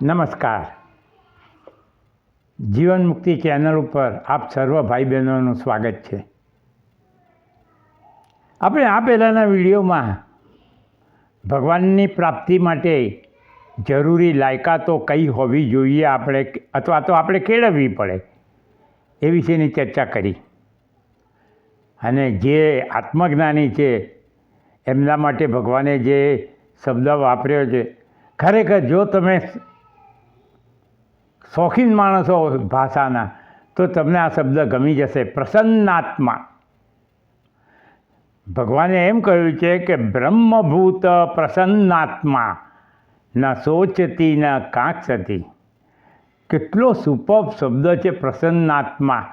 નમસ્કાર. જીવન મુક્તિ ચેનલ ઉપર આપ સર્વ ભાઈ બહેનોનું સ્વાગત છે. આપણે આ પહેલાંના વિડીયોમાં ભગવાનની પ્રાપ્તિ માટે જરૂરી લાયકાતો કઈ હોવી જોઈએ આપણે અથવા તો આપણે કેળવવી પડે એ વિશેની ચર્ચા કરી. અને જે આત્મજ્ઞાની છે એમના માટે ભગવાને જે શબ્દ વાપર્યો છે, ખરેખર જો તમે શોખીન માણસો ભાષાના, તો તમને આ શબ્દ ગમી જશે, પ્રસન્નાત્મા. ભગવાને એમ કહ્યું છે કે બ્રહ્મભૂત પ્રસન્નાત્મા, ન સોચતી, ન કાંક્ષતી કેટલો સુપર શબ્દ છે પ્રસન્નાત્મા.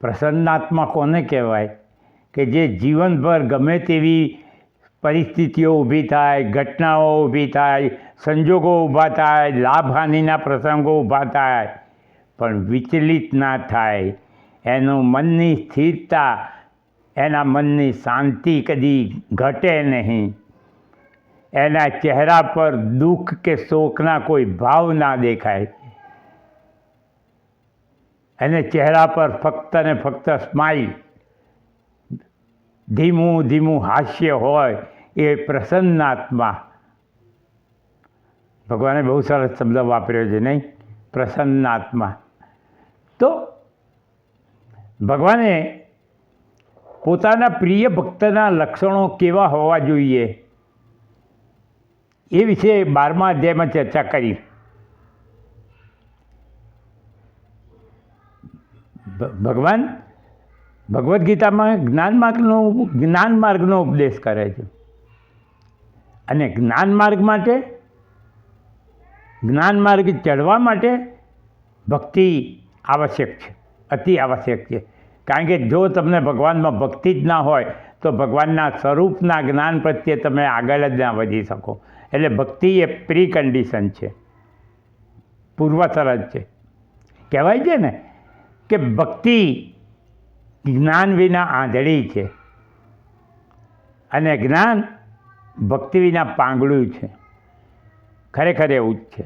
પ્રસન્નાત્મા કોને કહેવાય? કે જે જીવનભર ગમે તેવી પરિસ્થિતિઓ ઊભી થાય, ઘટનાઓ ઊભી થાય, સંજોગો ઊભા થાય લાભહાનિના પ્રસંગો ઊભા થાય, પણ વિચલિત ના થાય. એનું મનની સ્થિરતા, એના મનની શાંતિ કદી ઘટે નહીં. એના ચહેરા પર દુઃખ કે શોકના કોઈ ભાવ ના દેખાય. એને ચહેરા પર ફક્ત ને ફક્ત સ્માઇલ ધીમું ધીમું હાસ્ય હોય એ પ્રસન્નાત્મા. ભગવાને બહુ સરસ શબ્દ વાપર્યો છે, નહીં? પ્રસન્નાત્મા. તો ભગવાને પોતાના પ્રિય ભક્તના લક્ષણો કેવા હોવા જોઈએ? એ વિશે બારમા અધ્યાયમાં ચર્ચા કરી. ભગવાન ભગવદ્ ગીતામાં જ્ઞાન માર્ગનો જ્ઞાન માર્ગનો ઉપદેશ કરે છે. અને જ્ઞાન માર્ગ માટે, જ્ઞાન માર્ગ ચડવા માટે ભક્તિ આવશ્યક છે, અતિ આવશ્યક છે. કારણ કે જો તમને ભગવાનમાં ભક્તિ જ ના હોય, તો ભગવાનના સ્વરૂપના જ્ઞાન પ્રત્યે તમે આગળ જ ના વધી શકો. એટલે ભક્તિ એ પ્રી કન્ડિશન છે પૂર્વસરજ છે. કહેવાય છે ને કે ભક્તિ જ્ઞાન વિના આંધળી છે. અને જ્ઞાન ભક્તિ વિના પાંગળું છે. ખરેખર એવું જ છે.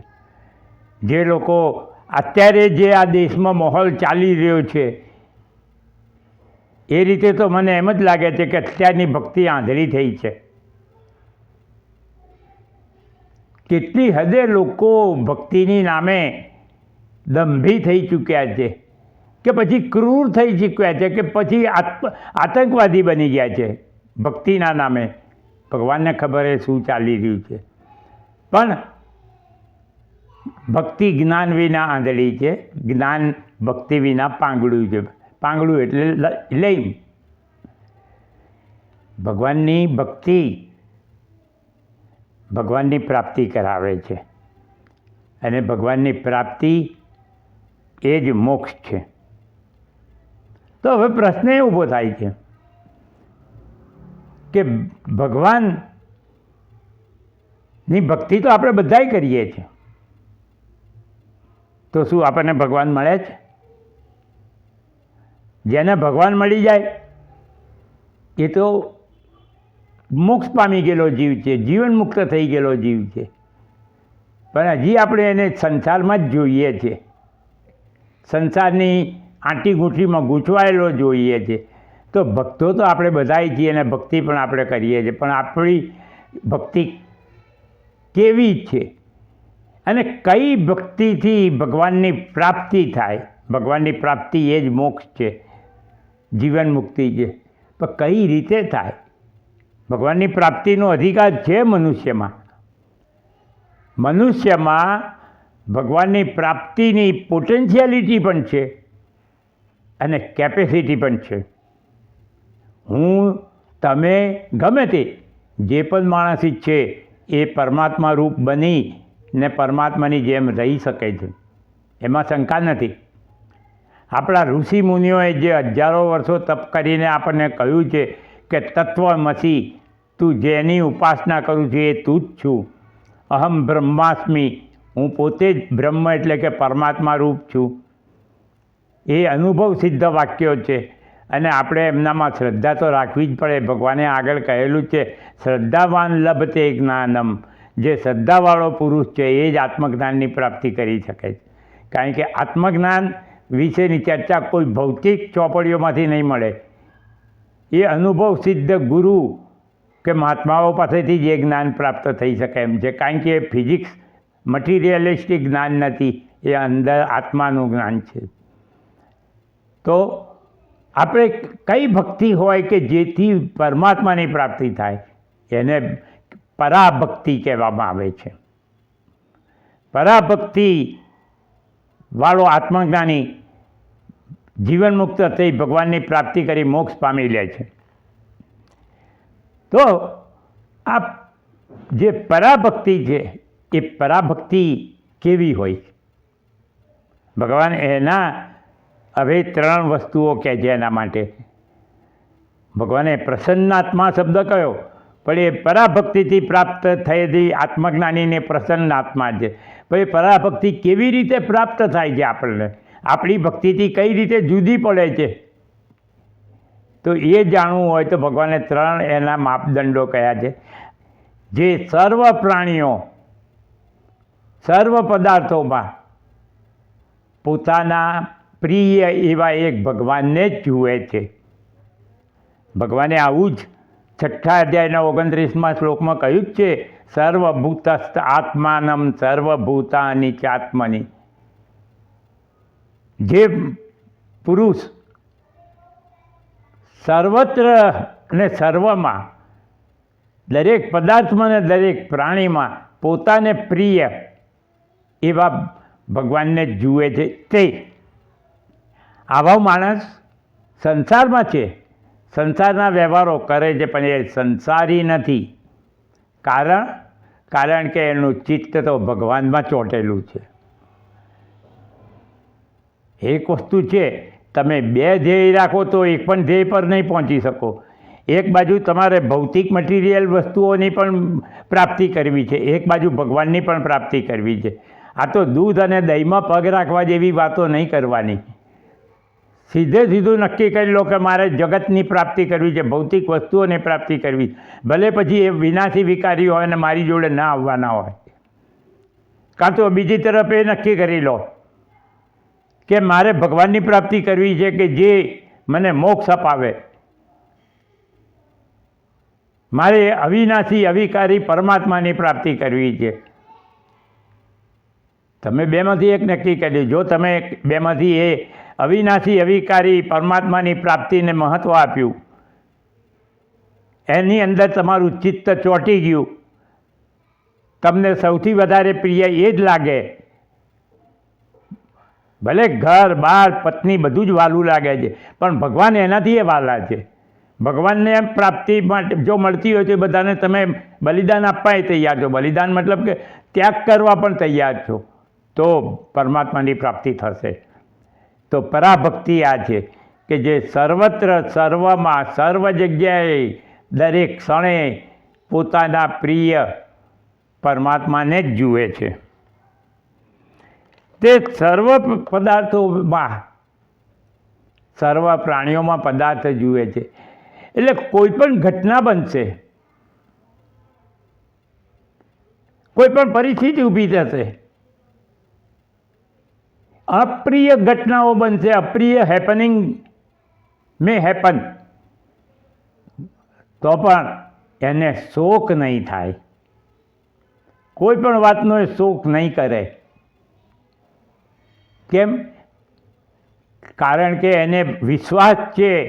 જે લોકો અત્યારે જે આ દેશમાં માહોલ ચાલી રહ્યો છે, એ રીતે તો મને એમ જ લાગે છે કે અત્યારની ભક્તિ આંધળી થઈ છે. કેટલી હદે લોકો ભક્તિની નામે દંભી થઈ ચૂક્યા છે કે પછી ક્રૂર થઈ ચૂક્યા છે કે પછી આતંકવાદી બની ગયા છે ભક્તિના નામે. ભગવાનને ખબર એ શું ચાલી રહ્યું છે. પણ ભક્તિ જ્ઞાન વિના આંધળી છે, જ્ઞાન ભક્તિ વિના પાંગડું છે. પાંગડું એટલે લઈ. ભગવાનની ભક્તિ ભગવાનની પ્રાપ્તિ કરાવે છે. અને ભગવાનની પ્રાપ્તિ એ જ મોક્ષ છે. તો હવે પ્રશ્ન એ ઊભો થાય છે. કે ભગવાનની ભક્તિ તો આપણે બધાય કરીએ છીએ. તો શું આપણને ભગવાન મળે છે? જેને ભગવાન મળી જાય, એ તો મોક્ષ પામી ગયેલો જીવ છે, જીવન મુક્ત થઈ ગયેલો જીવ છે. પણ હજી આપણે એને સંસારમાં જ જોઈએ છે. સંસારની આંટી ગૂંઠીમાં ગૂંચવાયેલો જોઈએ છે. તો ભક્તો તો આપણે બધાય છીએ અને ભક્તિ પણ આપણે કરીએ છીએ, પણ આપણી ભક્તિ કેવી છે? અને કઈ ભક્તિથી ભગવાનની પ્રાપ્તિ થાય? ભગવાનની પ્રાપ્તિ એ જ મોક્ષ છે, જીવન મુક્તિ છે. પણ કઈ રીતે થાય? ભગવાનની પ્રાપ્તિનો અધિકાર છે મનુષ્યમાં. મનુષ્યમાં ભગવાનની પ્રાપ્તિની પોટેન્શિયાલિટી પણ છે અને કેપેસિટી પણ છે. હું, તમે ગમે તે જે પણ માણસ છે, એ પરમાત્મા રૂપ બની ને પરમાત્માની જેમ રહી શકે છે. એમાં શંકા નથી. આપણા ઋષિ મુનિઓએ જે હજારો વર્ષો તપ કરીને આપણને કહ્યું છે કે તત્વમસી, તું જેની ઉપાસના કરું છું એ તું જ છું. અહમ બ્રહ્માસ્મિ, હું પોતે જ બ્રહ્મ એટલે કે પરમાત્મા રૂપ છું. એ અનુભવ સિદ્ધ વાક્યો છે. અને આપણે એમનામાં શ્રદ્ધા તો રાખવી જ પડે. ભગવાને આગળ કહેલું છે, શ્રદ્ધાવાન લભતે જ્ઞાનમ. જે શ્રદ્ધાવાળો પુરુષ છે, એ જ આત્મજ્ઞાનની પ્રાપ્તિ કરી શકે છે. કારણ કે આત્મજ્ઞાન વિશેની ચર્ચા કોઈ ભૌતિક ચોપડીઓમાંથી નહીં મળે. એ અનુભવ સિદ્ધ ગુરુ કે મહાત્માઓ પાસેથી જ એ જ્ઞાન પ્રાપ્ત થઈ શકે એમ છે. કારણ કે ફિઝિક્સ મટીરિયલિસ્ટિક જ્ઞાન નથી, એ અંદર આત્માનું જ્ઞાન છે. તો આપણે કઈ ભક્તિ હોય કે જેથી પરમાત્માની પ્રાપ્તિ થાય, એને પરાભક્તિ કહેવામાં આવે છે. પરાભક્તિ વાળો આત્મજ્ઞાની જીવન મુક્ત થઈ ભગવાનની પ્રાપ્તિ કરી મોક્ષ પામી લે છે. તો આ જે પરાભક્તિ છે, એ પરાભક્તિ કેવી હોય? ભગવાન એના હવે ત્રણ વસ્તુઓ કહે છે એના માટે. ભગવાને પ્રસન્નાત્મા શબ્દ કયો? પણ એ પરાભક્તિથી પ્રાપ્ત થયેલી આત્મજ્ઞાનીને પ્રસન્ન આત્મા છે એ પરાભક્તિ કેવી રીતે પ્રાપ્ત થાય છે આપણને? આપણી ભક્તિથી કઈ રીતે જુદી પડે છે? તો એ જાણવું હોય તો ભગવાને ત્રણ એના માપદંડો કયા છે. જે સર્વ પ્રાણીઓ, સર્વ પદાર્થોમાં પોતાના પ્રિય એવા એક ભગવાનને જ જુએ છે. ભગવાને આવું જ છઠ્ઠા અધ્યાયના ઓગણત્રીસમાં શ્લોકમાં કહ્યું જ છે, સર્વભૂતસ્થ આત્માનમ સર્વભૂતાની ચાત્મની. જે પુરુષ સર્વત્ર અને સર્વમાં, દરેક પદાર્થમાં અને દરેક પ્રાણીમાં પોતાને પ્રિય એવા ભગવાનને જુએ છે. તે આવા માણસ સંસારમાં છે. સંસારના વ્યવહારો કરે છે, પણ એ સંસારી નથી. કારણ? કારણ કે એનું ચિત્ત તો ભગવાનમાં ચોંટેલું છે. એક વસ્તુ છે, તમે બે ધ્યેય રાખો તો એક પણ ધ્યેય પર નહીં પહોંચી શકો. એક બાજુ તમારે ભૌતિક મટીરિયલ વસ્તુઓની પણ પ્રાપ્તિ કરવી છે, એક બાજુ ભગવાનની પણ પ્રાપ્તિ કરવી છે. આ તો દૂધ અને દહીંમાં પગ રાખવા જેવી વાતો નહીં કરવાની. સીધે સીધું નક્કી કરી લો કે મારે જગતની પ્રાપ્તિ કરવી છે, ભૌતિક વસ્તુઓની પ્રાપ્તિ કરવી ભલે પછી એ વિનાશી વિકારી હોય અને મારી જોડે ના આવવાના હોય. કાં તો બીજી તરફ એ નક્કી કરી લો કે મારે ભગવાનની પ્રાપ્તિ કરવી છે કે જે મને મોક્ષ અપાવે. મારે અવિનાશી, અવિકારી પરમાત્માની પ્રાપ્તિ કરવી છે. તમે બેમાંથી એક નક્કી કરી જો તમે બેમાંથી એ અવિનાશી અવિકારી પરમાત્માની પ્રાપ્તિને મહત્ત્વ આપ્યું. એની અંદર તમારું ચિત્ત ચોંટી ગયું. તમને સૌથી વધારે પ્રિય એ જ લાગે. ભલે ઘર બાર પત્ની બધું જ વાલું લાગે છે, પણ ભગવાન એનાથી એ વાલા છે. ભગવાનને પ્રાપ્તિ માટે જો મળતી હોય તો બધાને તમે બલિદાન આપવાય તૈયાર છો. બલિદાન મતલબ કે ત્યાગ કરવા પણ તૈયાર છો. તો પરમાત્માની પ્રાપ્તિ થશે. તો પરાભક્તિ આ છે કે જે સર્વત્ર સર્વમાં સર્વ જગ્યાએ દરેક ક્ષણે પોતાના પ્રિય પરમાત્માને જ જુએ છે. તે સર્વ પદાર્થોમાં સર્વ પ્રાણીઓમાં પદાર્થ જુએ છે. એટલે કોઈ પણ ઘટના બનશે, કોઈ પણ પરિસ્થિતિ ઊભી થશે અપ્રિય ઘટનાઓ બનશે, અપ્રિય હેપનિંગ મે હેપન તો પણ એને શોક નહીં થાય. કોઈ પણ વાતનો એ શોક નહીં કરે. કેમ? કારણ કે એને વિશ્વાસ છે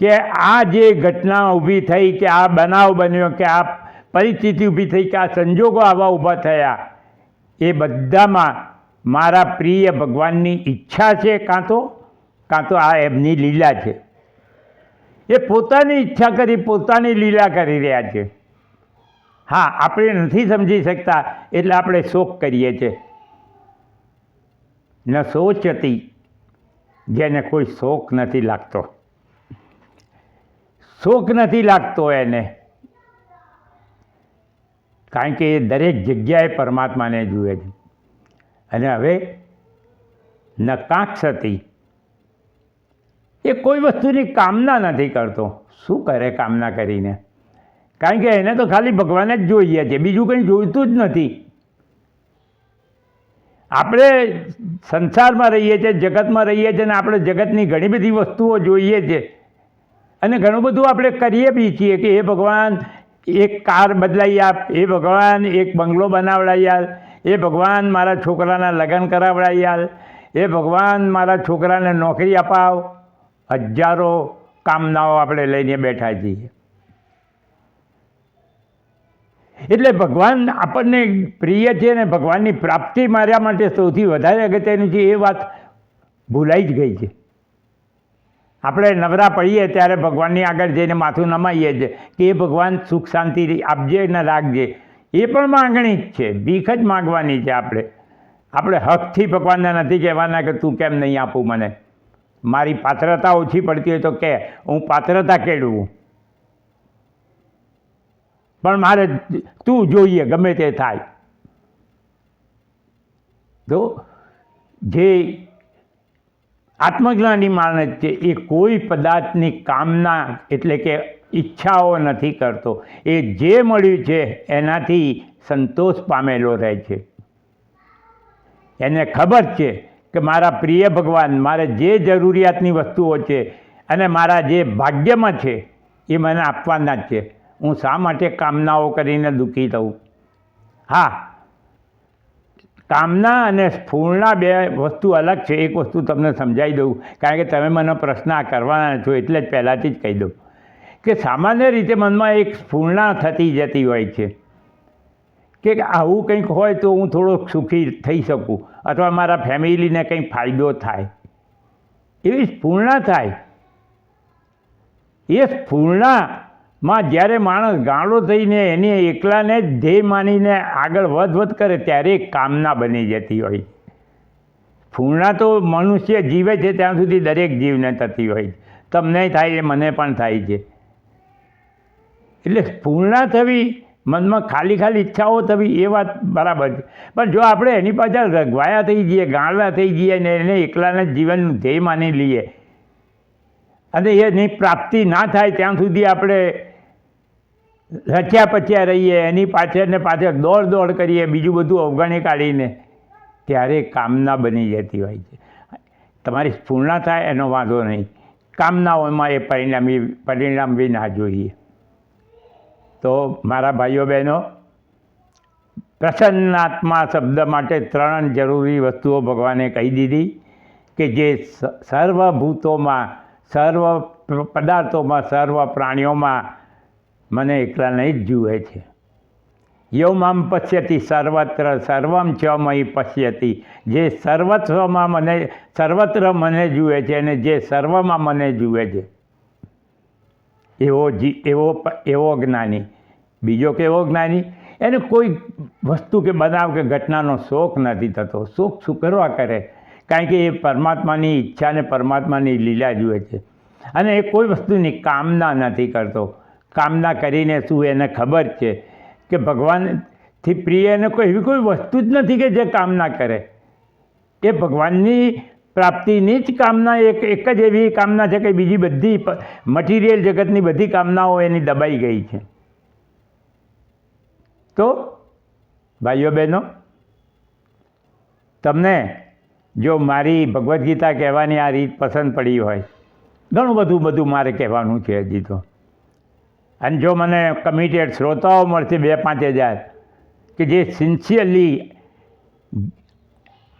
કે આ જે ઘટના ઊભી થઈ, કે આ બનાવ બન્યો, કે આ પરિસ્થિતિ ઊભી થઈ, કે આ સંજોગો આવા ઊભા થયા, એ બધામાં મારા પ્રિય ભગવાનની ઈચ્છા છે કાં તો કાં તો આ એમની લીલા છે. એ પોતાની ઈચ્છા કરી, પોતાની લીલા કરી રહ્યા છે. હા, આપણે નથી સમજી શકતા, એટલે આપણે શોક કરીએ છીએ. ન સોચતી, જેને કોઈ શોક નથી લાગતો. શોક નથી લાગતો એને. કારણ કે એ દરેક જગ્યાએ પરમાત્માને જુએ છે. અને હવે નકાંક્ષતી. એ કોઈ વસ્તુની કામના નથી કરતો. શું કરે કામના કરીને? કારણ કે એને તો ખાલી ભગવાન જ જોઈએ છે. બીજું કંઈ જોઈતું જ નથી. આપણે સંસારમાં રહીએ છીએ, જગતમાં રહીએ છીએ અને આપણે જગતની ઘણી બધી વસ્તુઓ જોઈએ છે. અને ઘણું બધું આપણે કરીએ બી છીએ કે એ ભગવાન, એક કાર બદલાઈ આપ એ ભગવાન, એક બંગલો બનાવડાવી આલ એ ભગવાન મારા છોકરાના લગ્ન કરાવડાવી હાલ એ ભગવાન મારા છોકરાને નોકરી અપાવ. હજારો કામનાઓ આપણે લઈને બેઠા છીએ. એટલે ભગવાન આપણને પ્રિય છે ને ભગવાનની પ્રાપ્તિ માર્યા માટે સૌથી વધારે અગત્યની છે એ વાત ભૂલાઈ જ ગઈ છે. આપણે નવરા પડીએ ત્યારે ભગવાનની આગળ જઈને માથું નમાઈએ છીએ કે એ ભગવાન સુખ શાંતિ આપજે ને રાખજે. એ પણ માગણી જ છે. ભીખ જ માગવાની છે આપણે. આપણે હકથી ભગવાનને નથી કહેવાના કે તું કેમ નહીં આપું મને? મારી પાત્રતા ઓછી પડતી હોય તો કે, હું પાત્રતા કેળવું? પણ મારે તું જોઈએ, ગમે તે થાય. તો જે આત્મજ્ઞાની માણસ છે, એ કોઈ પદાર્થની કામના, એટલે કે ઈચ્છાઓ નથી કરતો. એ જે મળ્યું છે એનાથી સંતોષ પામેલો રહે છે. એને ખબર છે કે મારા પ્રિય ભગવાન, મારે જે જરૂરિયાતની વસ્તુઓ છે અને મારા જે ભાગ્યમાં છે એ મને આપવાના જ છે. હું શા માટે કામનાઓ કરીને દુઃખી થઉં? હા, કામના અને સ્ફૂર્ણા બે વસ્તુ અલગ છે. એક વસ્તુ તમને સમજાવી દઉં. કારણ કે તમે મને પ્રશ્ન કરવાના છો એટલે જ પહેલાંથી જ કહી દઉં. કે સામાન્ય રીતે મનમાં એક સ્ફૂર્ણા થતી જતી હોય છે. કે આવું કંઈક હોય તો હું થોડો સુખી થઈ શકું અથવા મારા ફેમિલીને કંઈક ફાયદો થાય. એવી સ્ફૂર્ણા થાય. એ સ્ફૂર્ણામાં જ્યારે માણસ ગાળો થઈને એને એકલાને જ ધ્યેય માનીને આગળ વધ વધ કરે ત્યારે કામના બની જતી હોય. સ્ફૂર્ણા તો મનુષ્ય જીવે છે, ત્યાં સુધી દરેક જીવને થતી હોય તમને થાય એ, મને પણ થાય છે. એટલે સ્ફૂર્ણા થવી, મનમાં ખાલી ખાલી ઈચ્છાઓ થવી, એ વાત બરાબર છે. પણ જો આપણે એની પાછળ રગવાયા થઈ જઈએ, ગાળવા થઈ જઈએ ને એને એકલાના જીવનનું ધ્યેય માની લઈએ, અને એની પ્રાપ્તિ ના થાય ત્યાં સુધી આપણે રચ્યા પચ્યા રહીએ, એની પાછળ પાછળ દોડ દોડ કરીએ, બીજું બધું અવગણી કાઢીને, ત્યારે કામના બની જતી હોય છે. તમારી સ્ફૂર્ણા થાય એનો વાંધો નહીં. કામનાઓમાં એ પરિણામી, પરિણામ બી ના જોઈએ. તો મારા ભાઈઓ બહેનો, પ્રસન્નાત્મા શબ્દ માટે ત્રણ જરૂરી વસ્તુઓ ભગવાને કહી દીધી કે જે સર્વભૂતોમાં, સર્વ પદાર્થોમાં, સર્વ પ્રાણીઓમાં મને એકલા નહીં જ જુએ છે. યો પશ્યતી, સર્વત્ર સર્વમ ચ મય પશ્યતી. જે સર્વત્વમાં મને, સર્વત્ર મને જુએ છે અને જે સર્વમાં મને જુએ છે. એવો જી, એવો એવો જ્ઞાની. બીજો કેવો જ્ઞાની? એને કોઈ વસ્તુ કે બનાવ કે ઘટનાનો શોખ નથી થતો. શોખ શું કરવા કરે? કારણ કે એ પરમાત્માની ઈચ્છા અને પરમાત્માની લીલા જુએ છે. અને એ કોઈ વસ્તુની કામના નથી કરતો. કામના કરીને શું એને ખબર છે કે ભગવાનથી પ્રિય એને કોઈ એવી કોઈ વસ્તુ જ નથી કે જે કામના કરે. એ ભગવાનની પ્રાપ્તિની જ કામના, એક એક જ એવી કામના છે કે બીજી બધી મટીરિયલ જગતની બધી કામનાઓ એની દબાઈ ગઈ છે. તો, ભાઈઓ બહેનો, તમને જો મારી ભગવદ્ ગીતા કહેવાની આ રીત પસંદ પડી હોય, ઘણું બધું બધું મારે કહેવાનું છે હજી તો. અને જો મને કમિટેડ શ્રોતાઓ મળશે બે પાંચ હજાર, કે જે સિન્સિયરલી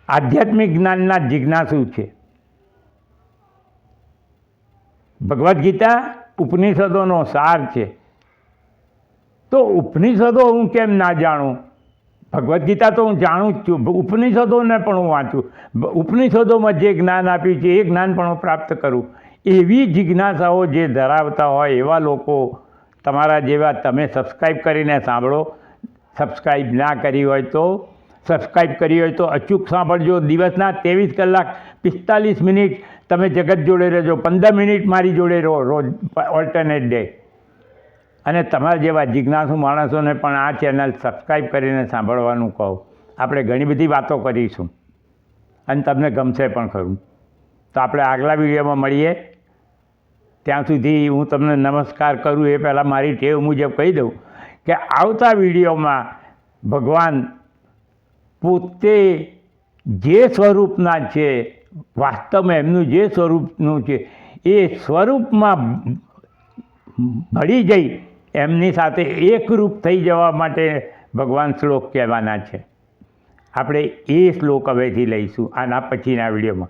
આધ્યાત્મિક જ્ઞાનના જિજ્ઞાસુ છે. ભગવદ્ ગીતા ઉપનિષદોનો સાર છે. તો ઉપનિષદો હું કેમ ના જાણું? ભગવદ્ ગીતા તો હું જાણું જ છું. ઉપનિષદોને પણ હું વાંચું. ઉપનિષદોમાં જે જ્ઞાન આપ્યું છે, એ જ્ઞાન પણ હું પ્રાપ્ત કરું. એવી જિજ્ઞાસાઓ જે ધરાવતા હોય, એવા લોકો તમારા જેવા તમે સબસ્ક્રાઈબ કરીને સાંભળો. સબસ્ક્રાઈબ ના કરી હોય તો સબસ્ક્રાઈબ કરી હોય તો અચૂક સાંભળજો. દિવસના ત્રેવીસ કલાક પિસ્તાલીસ મિનિટ તમે જગત જોડે રહેજો. પંદર મિનિટ મારી જોડે રહો રોજ ઓલ્ટરનેટ ડે અને તમારા જેવા જિજ્ઞાસુ માણસોને પણ આ ચેનલ સબસ્ક્રાઈબ કરીને સાંભળવાનું કહો. આપણે ઘણી બધી વાતો કરીશું. અને તમને ગમશે પણ ખરું. તો આપણે આગલા વિડીયોમાં મળીએ. ત્યાં સુધી હું તમને નમસ્કાર કરું એ પહેલાં મારી ટેવ મુજબ કહી દઉં કે આવતા વિડીયોમાં ભગવાન પોતે જે સ્વરૂપના છે, વાસ્તવમાં એમનું જે સ્વરૂપનું છે, એ સ્વરૂપમાં ભળી જઈ એમની સાથે એકરૂપ થઈ જવા માટે ભગવાન શ્લોક કહેવાના છે. આપણે એ શ્લોક હવેથી લઈશું આના પછીના વિડીયોમાં.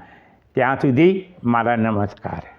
ત્યાં સુધી મારા નમસ્કાર.